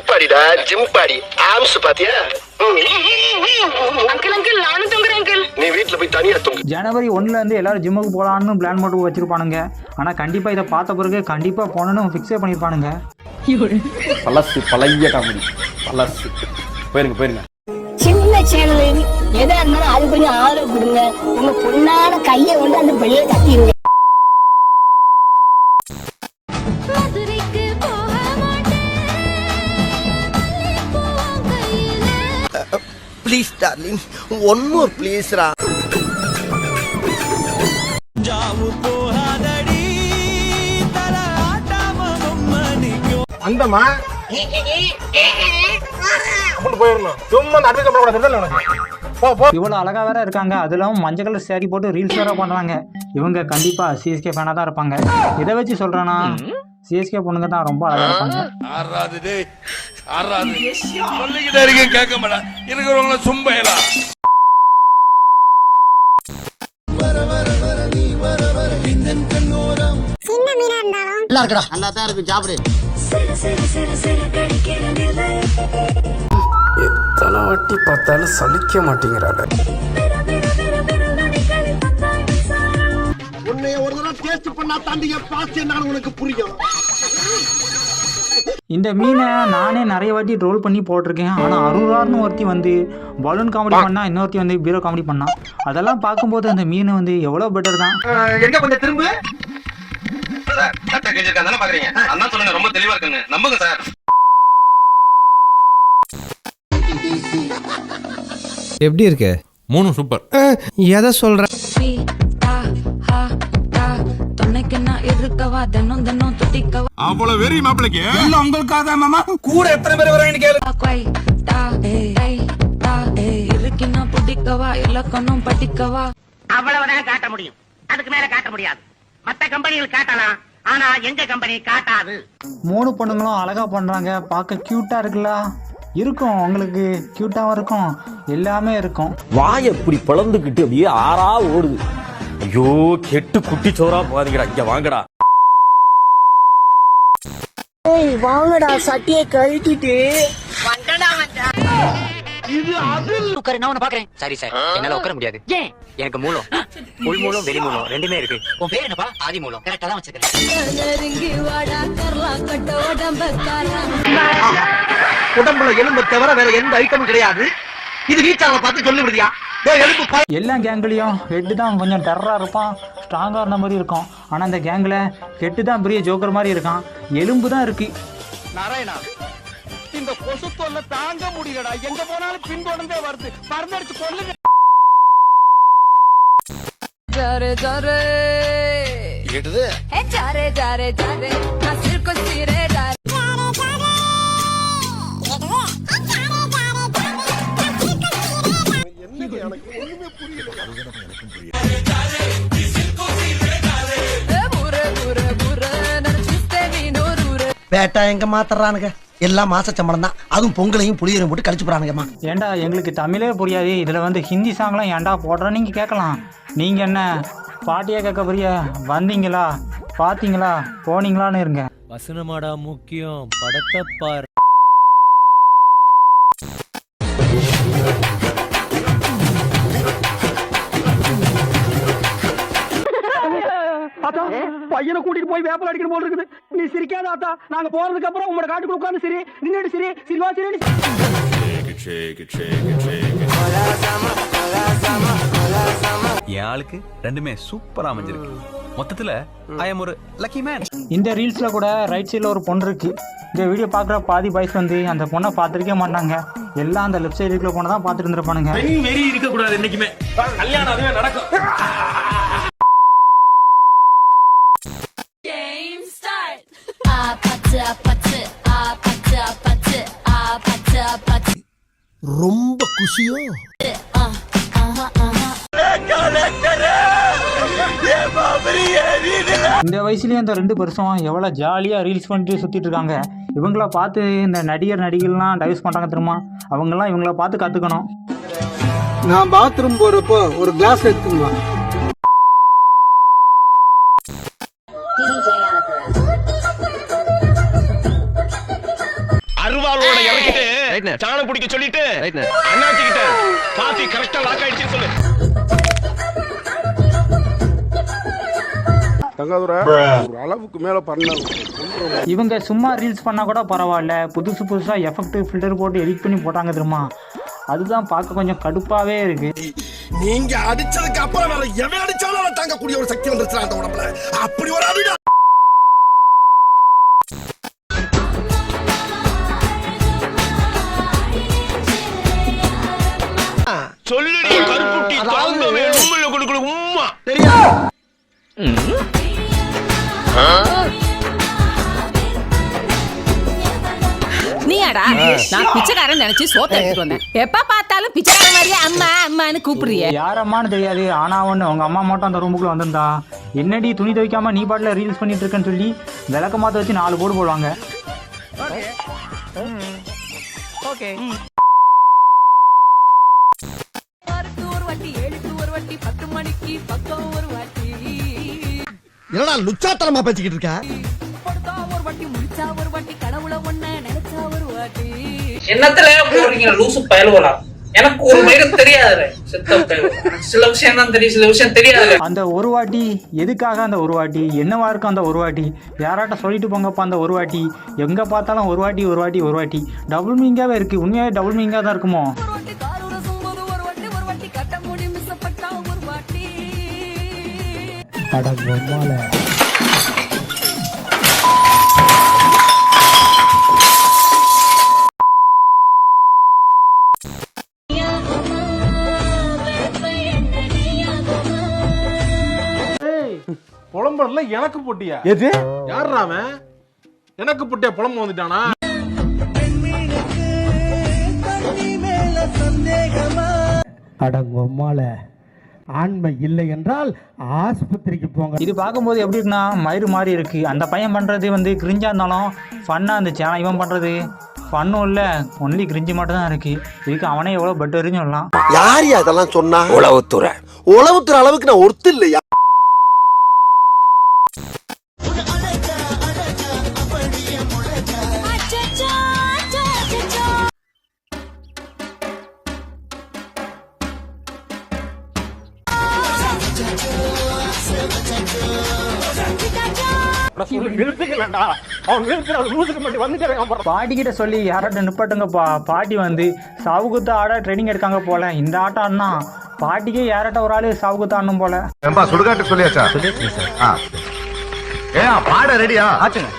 Gym பாடிடா gym body arms பாத்தியா? Uncle uncle நானும் தொங்குறேன் அங்கிள். நீ வீட்டுல போய் தனியா தூங்கு. ஜனவரி ஒன்றுலேருந்து எல்லாரும் ஜிம்முக்கு போகலான்னு பிளான் போட்டு வச்சிருப்பானுங்க. ஆனால் கண்டிப்பாக இதை பார்த்த பிறகு கண்டிப்பாக போகணுன்னு ஃபிக்ஸே பண்ணியிருப்பானுங்க. பழசு பழைய காமெடி பழசு. போயிருங்க போயிருங்க. சின்ன சேனல் எதா இருந்தாலும் அது கொஞ்சம் ஆதரவு கொடுங்க. உங்க பொண்ணான கையை கொண்டு அந்த பெண்ணில தட்டிடுங்க. Please darling one more please ரா அந்தமா இவ்வளோ அழகாக வேற இருக்காங்க. அதிலும் மஞ்சள் கலர் சேரீ போட்டு ரீல்ஸ் வேற பண்ணுறாங்க இவங்க கண்டிப்பாக சிஎஸ்கே ஃபேனாக தான் இருப்பாங்க. இதை வச்சு சொல்கிறேன்னா சிஎஸ்கே பொண்ணுங்க தான் ரொம்ப அழகாக இருப்பாங்க. இருக்கிறவங்கள சும்பையலா? சின்ன மீனா இருந்தாலும் நல்லா இருக்கடா. நல்லா தான் இருக்கு சாப்பிடு. எத்தனை வாட்டி பார்த்தாலும் சலிக்க மாட்டேங்கிறாள் உன்னை ஒரு தடவை டேஸ்ட் பண்ணா தாண்டி என் பாஸ் என்னன்னு உனக்கு புரியும். இந்த மீனை நானே நிறைய வாட்டி ரோல் பண்ணி போட்டிருக்கேன். ஆனால் அருளார்னு ஒருத்தி வந்து பலூன் காமெடி பண்ணா இன்னொருத்தி வந்து பீரோ காமெடி பண்ணா. அதெல்லாம் பார்க்கும்போது அந்த மீன் வந்து எவ்வளோ பெட்டர் தான். எங்க கொஞ்சம் திரும்ப. ரொம்ப தெளிவா இருக்குங்க நம்புங்க சார். எப்படி இருக்கு? மூணு சூப்பர் எதை சொல்ற? அவ்வளவு வெறி மாப்பிளைக்கு? எல்லாம் உங்களுக்காக தான் மாமா. கூட எத்தனை பேர் வராங்கன்னு கேளு. பிடிக்கவா? இலக்கணம் படிக்கவா? அவ்வளவுதான் காட்ட முடியும். அதுக்கு மேல காட்ட முடியாது. மத்த கம்பெனிகள் காட்டலாம். ஆனா எங்க கம்பெனி காட்டாது. மூணு பொண்ணுங்களும் அழகாக பண்ணுறாங்க பார்க்க க்யூட்டாக இருக்குல்ல? இருக்கும். உங்களுக்கு க்யூட்டாகவும் இருக்கும். எல்லாமே இருக்கும். வாய் எப்படி பிளந்துக்கிட்டு அப்படியே ஆறா ஓடுது. ஐயோ கெட்டு குட்டி சோறா போகாதீங்கடா. இங்க வாங்கடா. ஏய் வாங்கடா சட்டியை கழட்டிட்டு. உட்காரு நான் உன்னை பாக்குறேன் சரி சார். என்னால உட்கார முடியாது. ஏன்? எனக்கு மூலம். உள் மூலம் வெளி மூலம் ரெண்டுமே இருக்கு. உன் பேர் என்னப்பா? ஆதி மூலம். கரெக்டா தான் வச்சிருக்கேன். உடம்புல எலும்பு தவிர வேற எந்த ஐட்டமும் கிடையாது. இது வீட்டாள பார்த்து சொல்லி விடுதியா எல்லா கேங்லேயும் ஹெட்டு தான் கொஞ்சம் டெரராக இருப்பான். ஸ்ட்ராங்காக இருந்த மாதிரி இருக்கும். ஆனால் அந்த கேங்கில் ஹெட்டு தான் பெரிய ஜோக்கர் மாதிரி இருக்கான். எலும்பு தான் இருக்குது நாராயணா இந்த கொசு தொல்லை தாங்க முடியலடா. எங்க போனாலும் பின்தொடர்ந்தே வருது. மருந்தடிச்சு கொல்லுங்க. ஜாரே ஜாரே. கேட்டது? ஏ ஜாரே ஜாரே ஜாரே. நான் சிறுக்கு சீரே ஜாரே ఏ பேட்டா எங்க மாத்துறானுங்க? எல்லாம் மாச சம்பளம் தான் அதுவும் பொங்கலையும் புளியரையும் போட்டு கழிச்சு போறானுங்கம்மா. ஏன்டா எங்களுக்கு தமிழே புரியாது. இதில் வந்து ஹிந்தி சாங்லாம் ஏன்டா போடுறோம் நீங்கள் கேட்கலாம் நீங்கள் என்ன பாட்டியாக கேட்க புரிய வந்தீங்களா? பார்த்தீங்களா போனீங்களான்னு இருங்க. வசனமாடா முக்கியம். படத்தை பார். ஆத்தா பையனை கூட்டிட்டு போய் வேப்பல் அடிக்கிற போல இருக்குது. நீ சிரிக்காத ஆத்தா நாங்க போறதுக்கு அப்புறம் உங்களோட காட்டுக்குள்ள உட்காந்து சரி நின்னுட்டு சரி. சிரிவா சரி. என் ஆளுக்கு ரெண்டுமே சூப்பரா அமைஞ்சிருக்கு. மொத்தத்துல ஐ எம் ஒரு லக்கி மேன் இந்த ரீல்ஸ்ல கூட ரைட் சைடில் ஒரு பொண்ணு இருக்கு. இந்த வீடியோ பார்க்குற பாதி பாய்ஸ் வந்து அந்த பொண்ணை பார்த்துருக்கே மாட்டாங்க. எல்லாம் அந்த லெஃப்ட் சைடு இருக்கிற பொண்ணை தான் பார்த்துட்டு இருந்திருப்பானுங்க. வெறி இருக்க கூடாது என்னைக்குமே. கல்யாணம் அதுவே நடக்கும். ரொம்ப குஷியோ? இந்த வயசுலயே இந்த ரெண்டு பெருசும் எவ்வளோ ஜாலியாக ரீல்ஸ் பண்ணிட்டு சுற்றிட்டு இருக்காங்க. இவங்கள பார்த்து இந்த நடிகர் நடிகர்லாம் டைவர்ஸ் பண்ணுறாங்க தெரியுமா? அவங்கெல்லாம் இவங்கள பார்த்து கற்றுக்கணும் நான் பாத்ரூம் போறப்போ ஒரு கிளாஸ் எடுத்துக்கலாம் இறக்கிட்டு சாணம் பிடிக்க சொல்லிட்டு அண்ணாச்சி கிட்ட காஃபி கரெக்டா லாக் ஆயிடுச்சுன்னு சொல்லு. தங்காதுரை ஒரு அளவுக்கு மேல பண்ண இவங்க சும்மா ரீல்ஸ் பண்ணால் கூட பரவாயில்ல. புதுசு புதுசாக எஃபெக்ட் ஃபில்டர் போட்டு எடிட் பண்ணி போட்டாங்க தெரியுமா? அதுதான் பார்க்க கொஞ்சம் கடுப்பாகவே இருக்குது நீங்க அடிச்சதுக்கு அப்புறம் வேற எவன் அடிச்சாலும் தாங்கக்கூடிய ஒரு சக்தி வந்துருச்சு அந்த உடம்புல. அப்படி ஒரு நீயாடா நான் பிச்சைக்காரன் நினைச்சு சோத்த எடுத்துட்டு வந்தேன். எப்ப பார்த்தாலும் பிச்சைக்காரன் மாதிரியே அம்மா அம்மான்னு கூப்பிடுறியே. யாரம்மான்னு தெரியாது. ஆனா ஒன்று அவங்க அம்மா மட்டும் அந்த ரூமுக்குள்ள வந்திருந்தா. என்னடி துணி துவைக்காம நீ பாட்டில் ரீல்ஸ் பண்ணிட்டு இருக்கேன்னு சொல்லி விளக்க மாத்த வச்சு நாலு போடு போடுவாங்க. ஒரு வாட்டி ஏழுக்கு ஒரு வாட்டி பத்து மணிக்கு பக்கம் ஒரு வாட்டி என்னடா லுச்சாத்தனமா பேசிக்கிட்டு இருக்க? ஒரு வாட்டி முடிச்சா ஒரு வாட்டி. என்னத்துல போறீங்க? லூசு பயலுவலா? எனக்கு ஒரு மயிரும் தெரியாது சித்த சில விஷயம் தான் தெரியும் சில விஷயம் தெரியாது அந்த ஒரு வாட்டி எதுக்காக அந்த ஒரு வாட்டி? என்னவா இருக்கும் அந்த ஒரு வாட்டி? யாராட்ட சொல்லிட்டு போங்கப்பா அந்த ஒரு வாட்டி. எங்க பார்த்தாலும் ஒரு வாட்டி ஒரு வாட்டி ஒரு வாட்டி. டபுள் மீங்காவே இருக்கு. உண்மையாவே டபுள் மீங்கா தான் இருக்குமோ? ஒரு புலம்புறதுல எனக்கு போட்டியா? எது? யாருடா அவன்? எனக்கு போட்டியா புலம்பு வந்துட்டானா? அடங்கொம்மால ஆண்மை இல்லை என்றால் ஆஸ்பத்திரிக்கு போங்க. இது பார்க்கும்போது எப்படி இருக்குன்னா மயிறு மாதிரி இருக்கு. அந்த பையன் பண்றது வந்து கிரிஞ்சா இருந்தாலும் ஃபன்னா இருந்துச்சு. ஆனால் இவன் பண்றது ஃபன்னும் இல்லை ஒன்லி கிரிஞ்சு மட்டும் தான் இருக்கு. இதுக்கு அவனே எவ்வளோ பெட்டர்னு சொல்லலாம். யார் அதெல்லாம் சொன்னா? உளவுத்துறை. உளவுத்துறை அளவுக்கு நான் ஒருத்து இல்லையா? பாட்டி கிட்ட சொல்லி யாராட்ட நிப்பாட்டுங்கப்பா பாட்டி வந்து சாவுகுத்து ஆட ட்ரைனிங் எடுக்காங்க போல இந்த ஆட்டம் ஆடினா பாட்டிக்கே யாராட்ட ஒரு ஆளு சாவுகுத்து ஆடணும் போல? சுடுகாட்டு சொல்லியாச்சா? ஏன் பாட ரெடியா ஆச்சுங்க.